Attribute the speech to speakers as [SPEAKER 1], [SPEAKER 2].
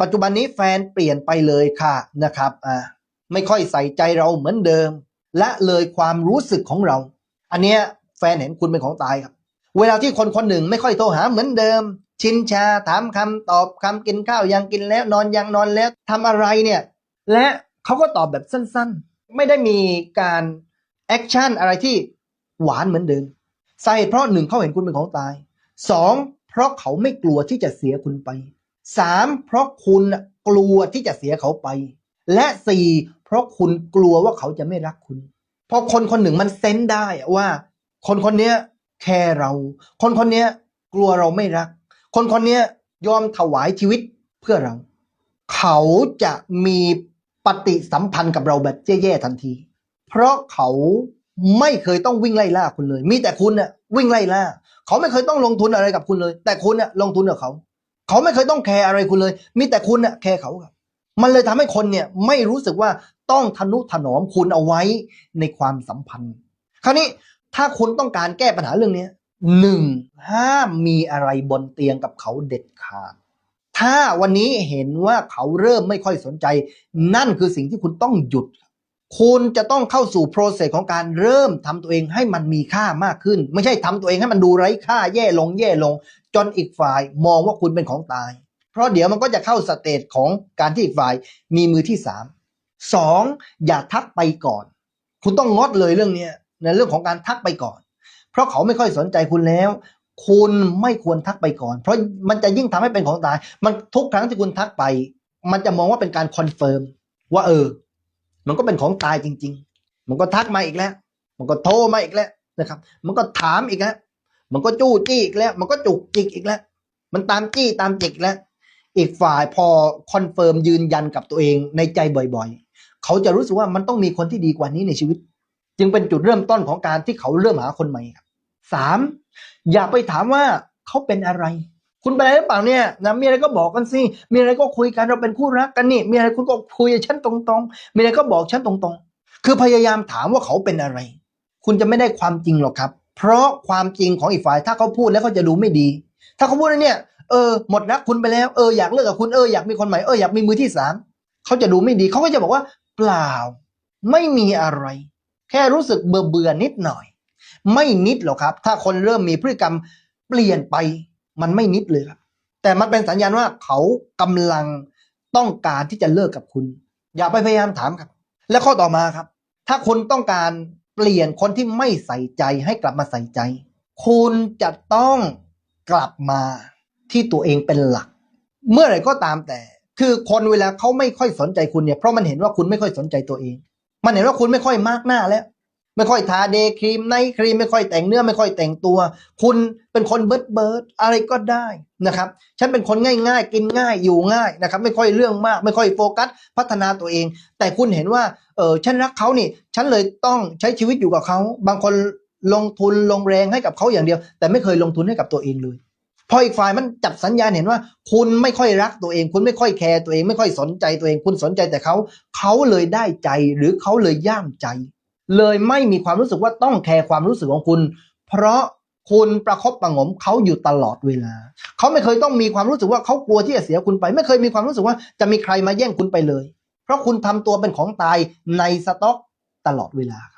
[SPEAKER 1] ปัจจุบันนี้แฟนเปลี่ยนไปเลยค่ะนะครับอ่าไม่ค่อยใส่ใจเราเหมือนเดิม และเลยความรู้สึกของเรา อันเนี้ยแฟนเห็นคุณเป็นของตายครับ เวลาที่คนคนหนึ่งไม่ค่อยโทรหาเหมือนเดิม ชินชาถามคำตอบคำกินข้าวยังกินแล้วนอนยังนอนแล้วทำอะไรเนี่ย และเขาก็ตอบแบบสั้นๆ ไม่ได้มีการแอคชั่นอะไรที่หวานเหมือนเดิมสาเหตุเพราะหนึ่งเขาเห็นคุณเป็นของตายสองเพราะเขาไม่กลัวที่จะเสียคุณไป สามเพราะคุณกลัวที่จะเสียเขาไป และสี่เพราะคุณกลัวว่าเขาจะไม่รักคุณพราะคนคนหนึ่งมันเซนได้ว่า คนคนเนี้ยแคร์เรา คนคนเนี้ยกลัวเราไม่รัก คนคนเนี้ยยอมถวายชีวิตเพื่อเรา เขาจะมีปฏิสัมพันธ์กับเราแบบแย่ๆทันที เพราะเขาไม่เคยต้องวิ่งไล่ล่าคุณเลย มีแต่คุณน่ะวิ่งไล่ล่า เขาไม่เคยต้องลงทุนอะไรกับคุณเลย แต่คุณน่ะลงทุนกับเขา เขาไม่เคยต้องแคร์อะไรคุณเลย มีแต่คุณน่ะแคร์เขาครับ มันเลยทำให้คนเนี่ยไม่รู้สึกว่าต้องทนุถนอมคุณเอาไว้ในความสัมพันธ์ คราวนี้ถ้าคุณต้องการแก้ปัญหาเรื่องเนี้หนึ่งห้ามมีอะไรบนเตียงกับเขาเด็ดขาด ถ้าวันนี้เห็นว่าเขาเริ่มไม่ค่อยสนใจ นั่นคือสิ่งที่คุณต้องหยุด คุณจะต้องเข้าสู่โปรเซสของการเริ่มทำตัวเองให้มันมีค่ามากขึ้น ไม่ใช่ทำตัวเองให้มันดูไร้ค่าแย่ลงแย่ลง นอีกฝ่ายมองว่าคุณเป็นของตาย เพราะเดี๋ยวมันก็จะเข้าสเตจของการที่อีกฝ่ายมีมือที่สามสองอย่าทักไปก่อน คุณต้องงดเลยเรื่องนี้ในเรื่องของการทักไปก่อน เพราะเขาไม่ค่อยสนใจคุณแล้ว คุณไม่ควรทักไปก่อน เพราะมันจะยิ่งทำให้เป็นของตาย มันทุกครั้งที่คุณทักไป มันจะมองว่าเป็นการคอนเฟิร์มว่าเออ มันก็เป็นของตายจริง ๆ มันก็ทักมาอีกแล้ว มันก็โทรมาอีกแล้วนะครับ มันก็ถามอีกแล้ว มันก็จู้จี้อีกแล้ว มันก็จุกจิกอีกแล้ว มันตามจี้ตามจิกแล้ว อีกฝ่ายพอคอนเฟิร์มยืนยันกับตัวเองในใจบ่อยๆ เขาจะรู้สึกว่ามันต้องมีคนที่ดีกว่านี้ในชีวิต จึงเป็นจุดเริ่มต้นของการที่เขาเริ่มหาคนใหม่ครับสามอย่าไปถามว่าเขาเป็นอะไร คุณเป็นอะไรหรือเปล่าเนี่ยนะมีอะไรก็บอกกันสิมีอะไรก็คุยกันเราเป็นคู่รักกันนี่ มีอะไรคุณก็คุยฉันตรงๆ มีอะไรก็บอกฉันตรงๆ คือพยายามถามว่าเขาเป็นอะไร คุณจะไม่ได้ความจริงหรอกครับ เพราะความจริงของอีกฝ่ายถ้าเขาพูดแล้วเขาจะดูไม่ดี ถ้าเขาพูดแล้วเนี่ยเออหมดรักคุณไปแล้วเอออยากเลิกกับคุณเอออยากมีคนใหม่เอออยากมีมือที่สามเขาจะดูไม่ดีเขาก็จะบอกว่า เปล่า ไม่มีอะไร แค่รู้สึกเบื่อเบื่อนิดหน่อย ไม่นิดหรอกครับ ถ้าคนเริ่มมีพฤติกรรมเปลี่ยนไป มันไม่นิดเลยครับแต่มันเป็นสัญญาณว่าเขากำลังต้องการที่จะเลิกกับคุณ อย่าไปพยายามถามครับ และข้อต่อมาครับ ถ้าคุณต้องการ เปลี่ยนคนที่ไม่ใส่ใจให้กลับมาใส่ใจ คุณจะต้องกลับมาที่ตัวเองเป็นหลัก เมื่อไหร่ก็ตามแต่ คือคนเวลาเขาไม่ค่อยสนใจคุณเนี่ยเพราะมันเห็นว่าคุณไม่ค่อยสนใจตัวเอง มันเห็นว่าคุณไม่ค่อยมากหน้าแล้ว ไม่ค่อยทาเดย์ครีมไนท์ครีมไม่ค่อยแต่งเนื้อไม่ค่อยแต่งตัว คุณเป็นคนเบิร์ดเบิร์ดอะไรก็ได้นะครับฉันเป็นคนง่ายๆ กินง่ายอยู่ง่ายนะครับ ไม่ค่อยเรื่องมาก ไม่ค่อยโฟกัส พัฒนาตัวเอง แต่คุณเห็นว่าเออฉันรักเขานี่ ฉันเลยต้องใช้ชีวิตอยู่กับเขา บางคนลงทุนลงแรงให้กับเขาอย่างเดียว แต่ไม่เคยลงทุนให้กับตัวเองเลยพออีกฝ่ายมันจับสัญญาณเห็นว่า คุณไม่ค่อยรักตัวเอง คุณไม่ค่อยแคร์ตัวเอง ไม่ค่อยสนใจตัวเอง คุณสนใจแต่เขาเขาเลยได้ใจหรือเขาเลยย่ามใจ เลยไม่มีความรู้สึกว่าต้องแคร์ความรู้สึกของคุณ เพราะคุณประคบประงมเขาอยู่ตลอดเวลา เขาไม่เคยต้องมีความรู้สึกว่าเขากลัวที่จะเสียคุณไป ไม่เคยมีความรู้สึกว่าจะมีใครมาแย่งคุณไปเลย เพราะคุณทำตัวเป็นของตายในสต็อกตลอดเวลาค